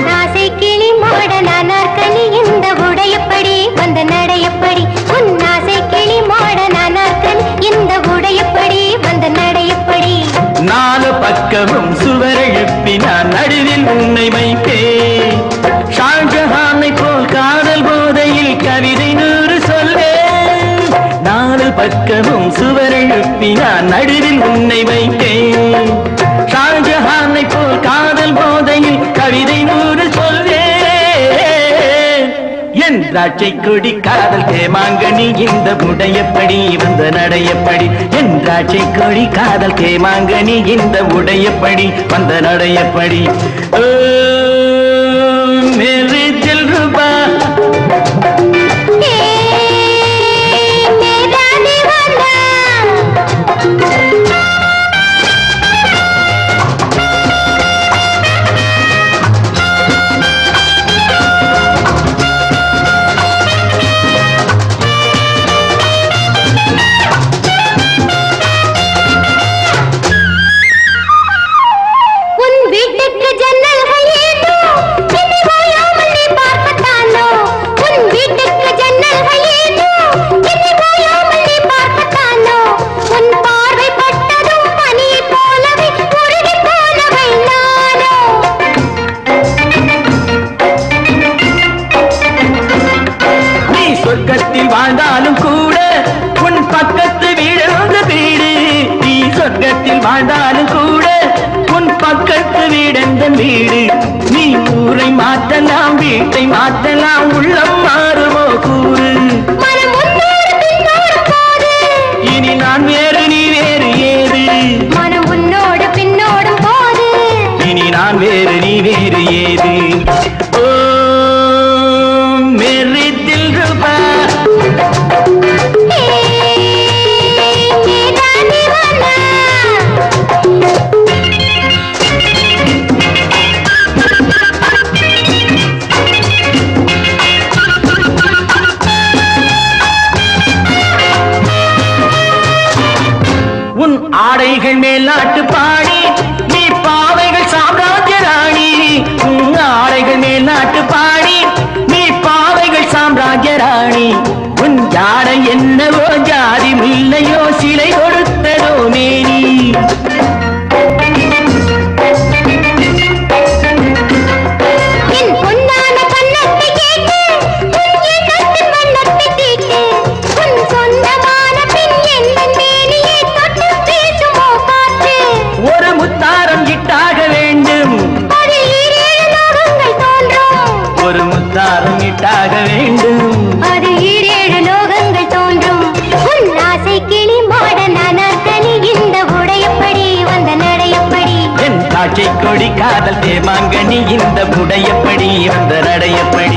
ராசை கிளி மோடனா நாற்கலி இந்த உடையப்படி வந்த நடையப்படி உன் ஆசை கிளி மோடனா நாற்கலி இந்த உடையப்படி வந்த நடையப்படி நாலு பக்கமும் சுவரெழுப்பி நான் நடுவில் உன்னை வைப்பேன். ஷாஜஹானை போல் காதல் போதையில் என் திராட்சை கொடி காதல் தேமாங்கனி இந்த உடையப்படி வந்த நடையப்படி என் திராட்சை கொடி காதல் தேமாங்கனி இந்த உடையப்படி வந்த நடையப்படி ஓ, வாழ்ந்தாலும் கூட உன் பக்கத்து வீடெந்த வீடு. நீ ஊரை மாற்றலாம் வீட்டை மாற்றலாம் உள்ளம் மாறுமோ கூறு. பாவைகள் மேலாட்டு பாடி நீ பாவைகள் சாம்ராஜ்ய ராணி. உன் ஆடைகள் மேலாட்டு பாடி நீ பாவைகள் சாம்ராஜ்ய ராணி. உன் யாரை என்னவோ ஒரு முத்தாரம் இட்டாக வேண்டும். அதில் ஈரேழு லோகங்கள் தோன்றும். உன் ஆசை கிளி மாட நானார்கனி இந்த உடையப்படி வந்த நடையப்படி என் காட்சை கொடி காதல் தேமாங்கனி. இந்த புடையப்படி அந்த நடையப்படி